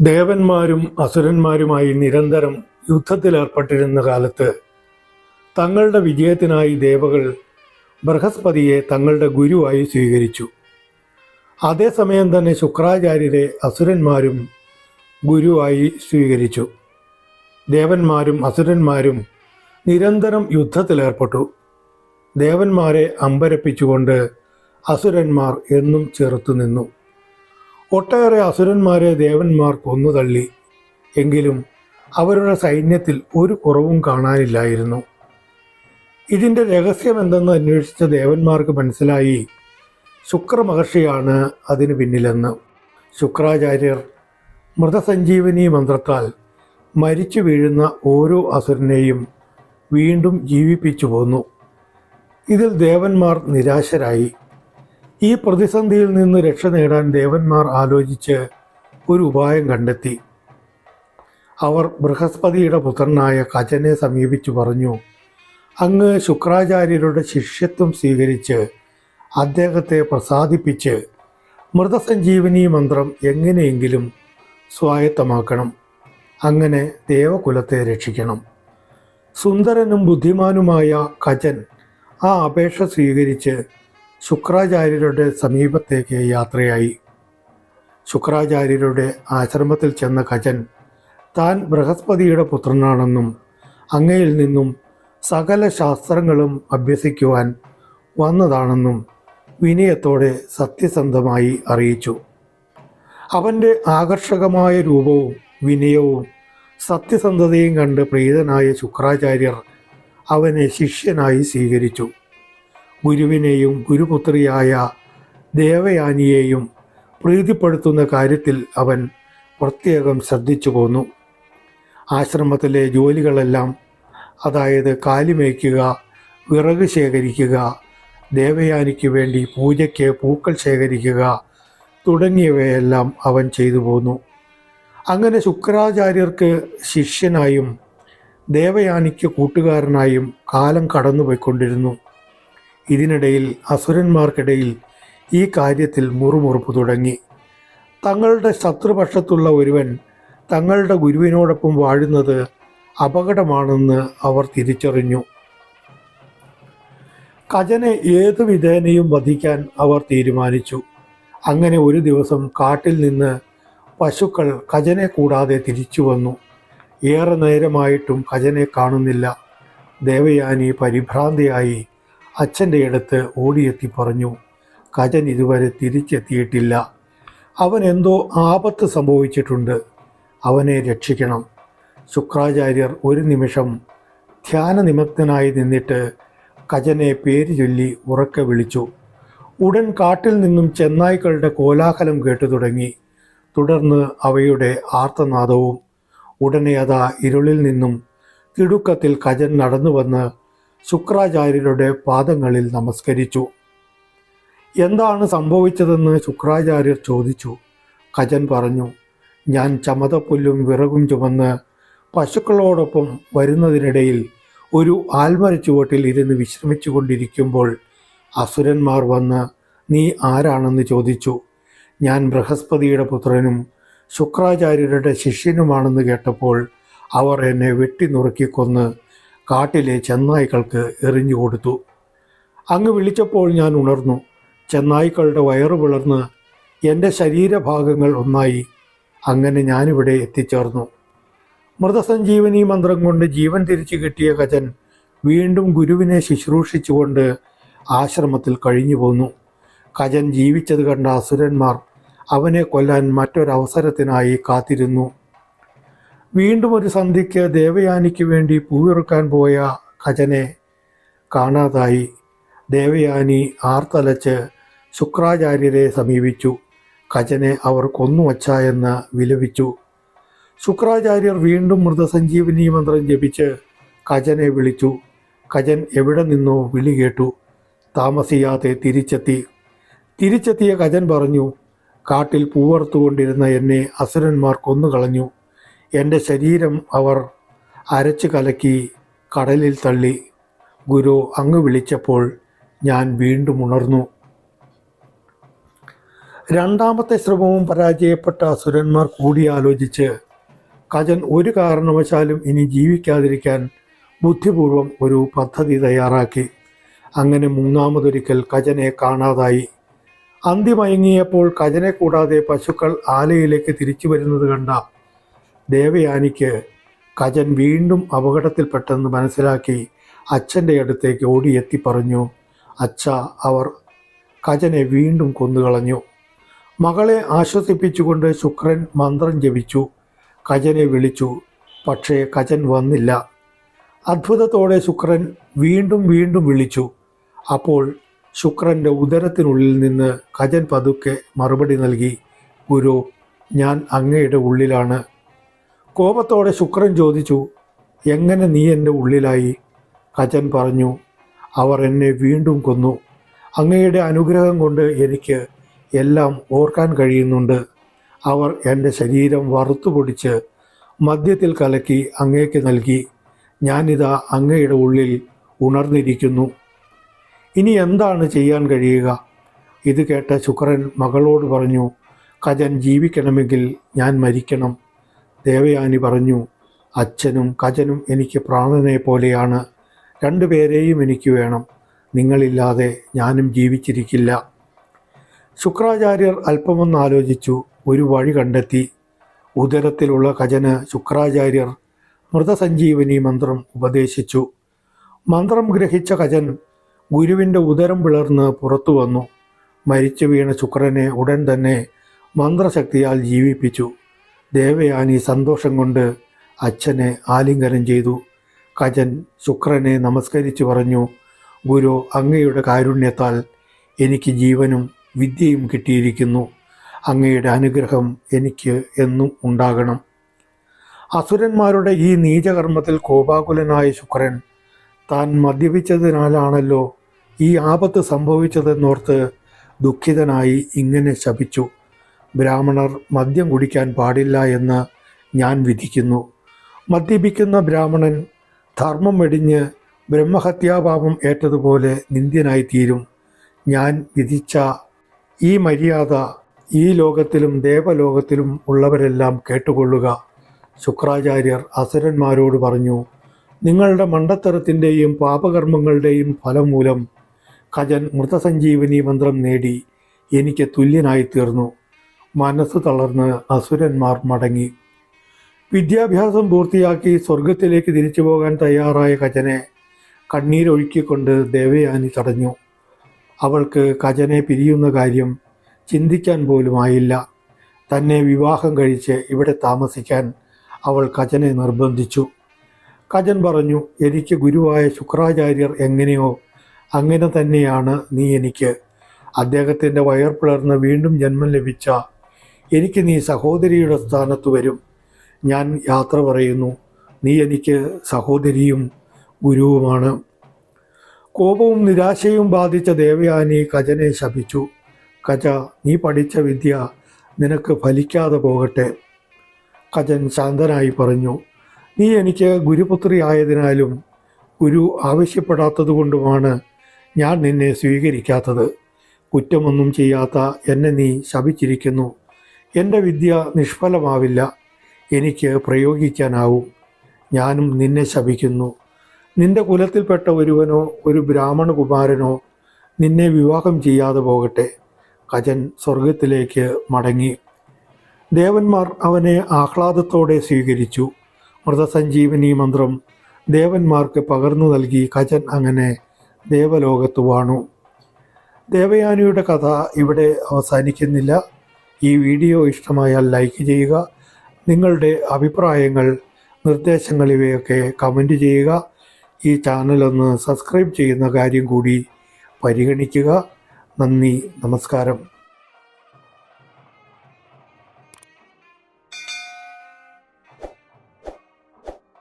ദേവന്മാരും അസുരന്മാരുമായി നിരന്തരം യുദ്ധത്തിലേർപ്പെട്ടിരുന്ന കാലത്ത് തങ്ങളുടെ വിജയത്തിനായി ദേവകൾ ബൃഹസ്പതിയെ തങ്ങളുടെ ഗുരുവായി സ്വീകരിച്ചു. അതേസമയം തന്നെ ശുക്രാചാര്യരെ അസുരന്മാരും ഗുരുവായി സ്വീകരിച്ചു. ദേവന്മാരും അസുരന്മാരും നിരന്തരം യുദ്ധത്തിലേർപ്പെട്ടു. ദേവന്മാരെ അമ്പരപ്പിച്ചുകൊണ്ട് അസുരന്മാർ എന്നും ചെറുത്തു നിന്നു ഒട്ടേറെ അസുരന്മാരെ ദേവന്മാർ കൊന്നുതള്ളി എങ്കിലും അവരുടെ സൈന്യത്തിൽ ഒരു കുറവും കാണാനില്ലായിരുന്നു. ഇതിന്റെ രഹസ്യമെന്തെന്ന് അന്വേഷിച്ച ദേവന്മാർക്ക് മനസ്സിലായി. ശുക്രമഹർഷിയാണ് അതിന് പിന്നിലെന്ന്. ശുക്രാചാര്യർ മൃതസഞ്ജീവനി മന്ത്രത്താൽ മരിച്ചു വീഴുന്ന ഓരോ അസുരനെയും വീണ്ടും ജീവിപ്പിച്ചു പോന്നു. ഇതിൽ ദേവന്മാർ നിരാശരായി. ഈ പ്രതിസന്ധിയിൽ നിന്ന് രക്ഷ നേടാൻ ദേവന്മാർ ആലോചിച്ച് ഒരു ഉപായം കണ്ടെത്തി. അവർ ബൃഹസ്പതിയുടെ പുത്രനായ കജനെ സമീപിച്ചു പറഞ്ഞു അങ്ങ് ശുക്രാചാര്യരുടെ ശിഷ്യത്വം സ്വീകരിച്ച് അദ്ദേഹത്തെ പ്രസാദിപ്പിച്ച് മൃതസഞ്ജീവനി മന്ത്രം എങ്ങനെയെങ്കിലും സ്വായത്തമാക്കണം. അങ്ങനെ ദേവകുലത്തെ രക്ഷിക്കണം. സുന്ദരനും ബുദ്ധിമാനുമായ കജൻ ആ അപേക്ഷ സ്വീകരിച്ച് ശുക്രാചാര്യരുടെ സമീപത്തേക്ക് യാത്രയായി. ശുക്രാചാര്യരുടെ ആശ്രമത്തിൽ ചെന്ന ഖജൻ താൻ ബൃഹസ്പതിയുടെ പുത്രനാണെന്നും അങ്ങയിൽ നിന്നും സകല ശാസ്ത്രങ്ങളും അഭ്യസിക്കുവാൻ വന്നതാണെന്നും വിനയത്തോടെ സത്യസന്ധമായി അറിയിച്ചു. അവന്റെ ആകർഷകമായ രൂപവും വിനയവും സത്യസന്ധതയും കണ്ട് പ്രീതനായ ശുക്രാചാര്യർ അവനെ ശിഷ്യനായി സ്വീകരിച്ചു. ഗുരുവിനെയും ഗുരുപുത്രിയായ ദേവയാനിയെയും പ്രീതിപ്പെടുത്തുന്ന കാര്യത്തിൽ അവൻ പ്രത്യേകം ശ്രദ്ധിച്ചു പോന്നു. ആശ്രമത്തിലെ ജോലികളെല്ലാം അതായത് കാലിമേയ്ക്കുക വിറക് ശേഖരിക്കുക ദേവയാനിക്ക് വേണ്ടി പൂജയ്ക്ക് പൂക്കൾ ശേഖരിക്കുക തുടങ്ങിയവയെല്ലാം അവൻ ചെയ്തു പോന്നു. അങ്ങനെ ശുക്രാചാര്യർക്ക് ശിഷ്യനായും ദേവയാനിക്ക് കൂട്ടുകാരനായും കാലം കടന്നുപോയിക്കൊണ്ടിരുന്നു. ഇതിനിടയിൽ അസുരന്മാർക്കിടയിൽ ഈ കാര്യത്തിൽ മുറുമുറുപ്പ് തുടങ്ങി. തങ്ങളുടെ ശത്രുപക്ഷത്തുള്ള ഒരുവൻ തങ്ങളുടെ ഗുരുവിനോടൊപ്പം വാഴുന്നത് അപകടമാണെന്ന് അവർ തിരിച്ചറിഞ്ഞു. കജനെ ഏതു വിധേനയും വധിക്കാൻ അവർ തീരുമാനിച്ചു. അങ്ങനെ ഒരു ദിവസം കാട്ടിൽ നിന്ന് പശുക്കൾ കജനെ കൂടാതെ തിരിച്ചു വന്നു. ഏറെ നേരമായിട്ടും കജനെ കാണുന്നില്ല. ദേവയാനി പരിഭ്രാന്തിയായി അച്ഛന്റെ അടുത്ത് ഓടിയെത്തി പറഞ്ഞു കജൻ ഇതുവരെ തിരിച്ചെത്തിയിട്ടില്ല. അവൻ എന്തോ ആപത്ത് സംഭവിച്ചിട്ടുണ്ട്. അവനെ രക്ഷിക്കണം. ശുക്രാചാര്യർ ഒരു നിമിഷം ധ്യാനനിമഗ്നനായി നിന്നിട്ട് കജനെ പേര് ചൊല്ലി ഉറക്കെ വിളിച്ചു. ഉടൻ കാട്ടിൽ നിന്നും ചെന്നായ്ക്കളുടെ കോലാഹലം കേട്ടു തുടങ്ങി. തുടർന്ന് അവയുടെ ആർത്തനാദവും ഉടനെ അതാ ഇരുളിൽ നിന്നും തിടുക്കത്തിൽ കജൻ നടന്നു വന്ന് ശുക്രാചാര്യരുടെ പാദങ്ങളിൽ നമസ്കരിച്ചു. എന്താണ് സംഭവിച്ചതെന്ന് ശുക്രാചാര്യർ ചോദിച്ചു. കജൻ പറഞ്ഞു ഞാൻ ചമതപ്പുല്ലും വിറകും ചുമന്ന് പശുക്കളോടൊപ്പം വരുന്നതിനിടയിൽ ഒരു ആൽമരച്ചുവട്ടിൽ ഇരുന്ന് വിശ്രമിച്ചു കൊണ്ടിരിക്കുമ്പോൾ അസുരന്മാർ വന്ന് നീ ആരാണെന്ന് ചോദിച്ചു. ഞാൻ ബൃഹസ്പതിയുടെ പുത്രനും ശുക്രാചാര്യരുടെ ശിഷ്യനുമാണെന്ന് കേട്ടപ്പോൾ അവർ എന്നെ വെട്ടി കൊന്ന് കാട്ടിലെ ചെന്നായ്ക്കൾക്ക് എറിഞ്ഞു കൊടുത്തു. അങ്ങ് വിളിച്ചപ്പോൾ ഞാൻ ഉണർന്നു. ചെന്നായ്ക്കളുടെ വയറ് പിളർന്ന് എന്റെ ശരീരഭാഗങ്ങൾ ഒന്നായി. അങ്ങനെ ഞാനിവിടെ എത്തിച്ചേർന്നു. മൃതസഞ്ജീവനി മന്ത്രം കൊണ്ട് ജീവൻ തിരിച്ചു കിട്ടിയ കജൻ വീണ്ടും ഗുരുവിനെ ശുശ്രൂഷിച്ചുകൊണ്ട് ആശ്രമത്തിൽ കഴിഞ്ഞു പോന്നു. കജൻ ജീവിച്ചത് കണ്ട അസുരന്മാർ അവനെ കൊല്ലാൻ മറ്റൊരവസരത്തിനായി കാത്തിരുന്നു. വീണ്ടും ഒരു സന്ധ്യയ്ക്ക് ദേവയാനിക്ക് വേണ്ടി പൂവിറുക്കാൻ പോയ ഖജനെ കാണാതായി. ദേവയാനി ആർത്തലച്ച് ശുക്രാചാര്യരെ സമീപിച്ചു. ഖജനെ അവർ കൊന്നുവച്ച എന്ന് വിലപിച്ചു. ശുക്രാചാര്യർ വീണ്ടും മൃതസഞ്ജീവനി മന്ത്രം ജപിച്ച് ഖജനെ വിളിച്ചു. ഖജൻ എവിടെ നിന്നോ വിളി കേട്ടു. താമസിയാതെ തിരിച്ചെത്തി. തിരിച്ചെത്തിയ ഖജൻ പറഞ്ഞു കാട്ടിൽ പൂവർത്തുകൊണ്ടിരുന്ന എന്നെ അസുരന്മാർ കൊന്നുകളഞ്ഞു. എന്റെ ശരീരം അവർ അരച്ചു കലക്കി കടലിൽ തള്ളി. ഗുരു അങ്ങ് വിളിച്ചപ്പോൾ ഞാൻ വീണ്ടും ഉണർന്നു. രണ്ടാമത്തെ ശ്രമവും പരാജയപ്പെട്ട അസുരന്മാർ കൂടിയാലോചിച്ച് കജൻ ഒരു കാരണവശാലും ഇനി ജീവിക്കാതിരിക്കാൻ ബുദ്ധിപൂർവം ഒരു പദ്ധതി തയ്യാറാക്കി. അങ്ങനെ മൂന്നാമതൊരിക്കൽ കജനെ കാണാതായി. അന്തിമയങ്ങിയപ്പോൾ കജനെ കൂടാതെ പശുക്കൾ ആലയിലേക്ക് തിരിച്ചു വരുന്നത് കണ്ട ദേവയാനിക്ക് കജൻ വീണ്ടും അപകടത്തിൽപ്പെട്ടെന്ന് മനസ്സിലാക്കി അച്ഛന്റെ അടുത്തേക്ക് ഓടിയെത്തി പറഞ്ഞു അച്ഛ അവർ കജനെ വീണ്ടും കൊന്നുകളഞ്ഞു. മകളെ ആശ്വസിപ്പിച്ചുകൊണ്ട് ശുക്രൻ മന്ത്രം ജപിച്ചു. കജനെ വിളിച്ചു പക്ഷേ കജൻ വന്നില്ല. അത്ഭുതത്തോടെ ശുക്രൻ വീണ്ടും വീണ്ടും വിളിച്ചു. അപ്പോൾ ശുക്രന്റെ ഉദരത്തിനുള്ളിൽ നിന്ന് കജൻ പതുക്കെ മറുപടി നൽകി ഗുരു ഞാൻ അങ്ങയുടെ ഉള്ളിലാണ്. കോപത്തോടെ ശുക്രൻ ചോദിച്ചു എങ്ങനെ നീ എന്റെ ഉള്ളിലായി? കജൻ പറഞ്ഞു അവർ എന്നെ വീണ്ടും കൊന്നു. അങ്ങയുടെ അനുഗ്രഹം കൊണ്ട് എനിക്ക് എല്ലാം ഓർക്കാൻ കഴിയുന്നുണ്ട്. അവർ എന്റെ ശരീരം വറുത്തുപൊടിച്ച് മദ്യത്തിൽ കലക്കി അങ്ങേക്ക് നൽകി. ഞാനിതാ അങ്ങയുടെ ഉള്ളിൽ ഉണർന്നിരിക്കുന്നു. ഇനി എന്താണ് ചെയ്യാൻ കഴിയുക? ഇത് കേട്ട ശുക്രൻ മകളോട് പറഞ്ഞു കജൻ ജീവിക്കണമെങ്കിൽ ഞാൻ മരിക്കണം. ദേവയാനി പറഞ്ഞു അച്ഛനും കജനും എനിക്ക് പ്രാണനെ പോലെയാണ്. രണ്ടുപേരെയും എനിക്ക് വേണം. നിങ്ങളില്ലാതെ ഞാനും ജീവിച്ചിരിക്കില്ല. ശുക്രാചാര്യർ അല്പമൊന്ന് ആലോചിച്ചു ഒരു വഴി കണ്ടെത്തി. ഉദരത്തിലുള്ള കജന് ശുക്രാചാര്യർ മൃതസഞ്ജീവനി മന്ത്രം ഉപദേശിച്ചു. മന്ത്രം ഗ്രഹിച്ച കജൻ ഗുരുവിന്റെ ഉദരം പിളർന്ന് പുറത്തു വന്നു. മരിച്ചു വീണ ശുക്രനെ ഉടൻ തന്നെ മന്ത്രശക്തിയാൽ ജീവിപ്പിച്ചു. ദേവയാനി സന്തോഷം കൊണ്ട് അച്ഛനെ ആലിംഗനം ചെയ്തു. കജൻ ശുക്രനെ നമസ്കരിച്ചു പറഞ്ഞു ഗുരു അങ്ങയുടെ കാരുണ്യത്താൽ എനിക്ക് ജീവനും വിദ്യയും കിട്ടിയിരിക്കുന്നു. അങ്ങയുടെ അനുഗ്രഹം എനിക്ക് എന്നും ഉണ്ടാകണം. അസുരന്മാരുടെ ഈ നീചകർമ്മത്തിൽ കോപാകുലനായ ശുക്രൻ താൻ മദ്യപിച്ചതിനാലാണല്ലോ ഈ ആപത്ത് സംഭവിച്ചതെന്നോർത്ത് ദുഃഖിതനായി ഇങ്ങനെ ശപിച്ചു. ബ്രാഹ്മണർ മദ്യം കുടിക്കാൻ പാടില്ല എന്ന് ഞാൻ വിധിക്കുന്നു. മദ്യപിക്കുന്ന ബ്രാഹ്മണൻ ധർമ്മം വെടിഞ്ഞ് ബ്രഹ്മഹത്യാപാപം ഏറ്റതുപോലെ നിന്ദ്യനായിത്തീരും. ഞാൻ വിധിച്ച ഈ മര്യാദ ഈ ലോകത്തിലും ദേവലോകത്തിലും ഉള്ളവരെല്ലാം കേട്ടുകൊള്ളുക. ശുക്രാചാര്യർ അസുരന്മാരോട് പറഞ്ഞു നിങ്ങളുടെ മണ്ടത്തരത്തിന്റെയും പാപകർമ്മങ്ങളുടെയും ഫലം മൂലം കജൻ മൃതസഞ്ജീവനി മന്ത്രം നേടി എനിക്ക് തുല്യനായി തീർന്നു മനസ്സ് തളർന്ന് അസുരന്മാർ മടങ്ങി. വിദ്യാഭ്യാസം പൂർത്തിയാക്കി സ്വർഗത്തിലേക്ക് തിരിച്ചു പോകാൻ തയ്യാറായ കജനെ കണ്ണീരൊഴുക്കിക്കൊണ്ട് ദേവയാനി തടഞ്ഞു. അവൾക്ക് കജനെ പിരിയുന്ന കാര്യം ചിന്തിക്കാൻ പോലും ആയില്ല. തന്നെ വിവാഹം കഴിച്ച് ഇവിടെ താമസിക്കാൻ അവൾ കജനെ നിർബന്ധിച്ചു. കജൻ പറഞ്ഞു എനിക്ക് ഗുരുവായ ശുക്രാചാര്യർ എങ്ങനെയോ അങ്ങനെ തന്നെയാണ് നീ എനിക്ക്. അദ്ദേഹത്തിന്റെ വയർ പിളർന്ന് വീണ്ടും ജന്മം ലഭിച്ച എനിക്ക് നീ സഹോദരിയുടെ സ്ഥാനത്ത് വരും. ഞാൻ യാത്ര പറയുന്നു. നീ എനിക്ക് സഹോദരിയും ഗുരുവുമാണ്. കോപവും നിരാശയും ബാധിച്ച ദേവയാനി കജനെ ശപിച്ചു. കജ നീ പഠിച്ച വിദ്യ നിനക്ക് ഫലിക്കാതെ പോകട്ടെ. കജൻ ശാന്തനായി പറഞ്ഞു. നീ എനിക്ക് ഗുരുപുത്രി ആയതിനാലും ഗുരു ആവശ്യപ്പെടാത്തതുകൊണ്ടുമാണ് ഞാൻ നിന്നെ സ്വീകരിക്കാത്തത്. കുറ്റമൊന്നും ചെയ്യാത്ത എന്നെ നീ ശപിച്ചിരിക്കുന്നു. എന്റെ വിദ്യ നിഷ്ഫലമാവില്ല. എനിക്ക് പ്രയോഗിക്കാനാവും. ഞാനും നിന്നെ ശപിക്കുന്നു. നിന്റെ കുലത്തിൽപ്പെട്ട ഒരുവനോ ഒരു ബ്രാഹ്മണ കുമാരനോ നിന്നെ വിവാഹം ചെയ്യാതെ പോകട്ടെ. കജൻ സ്വർഗത്തിലേക്ക് മടങ്ങി. ദേവന്മാർ അവനെ ആഹ്ലാദത്തോടെ സ്വീകരിച്ചു. മൃതസഞ്ജീവനി മന്ത്രം ദേവന്മാർക്ക് പകർന്നു നൽകി കജൻ അങ്ങനെ ദേവലോകത്ത് വാണു. ദേവയാനിയുടെ കഥ ഇവിടെ അവസാനിക്കുന്നില്ല. ഈ വീഡിയോ ഇഷ്ടമായാൽ ലൈക്ക് ചെയ്യുക നിങ്ങളുടെ അഭിപ്രായങ്ങൾ നിർദ്ദേശങ്ങൾ ഇവയൊക്കെ കമന്റ് ചെയ്യുക ഈ ചാനലൊന്ന് സബ്സ്ക്രൈബ് ചെയ്യുന്ന കാര്യം കൂടി പരിഗണിക്കുക. നന്ദി നമസ്കാരം.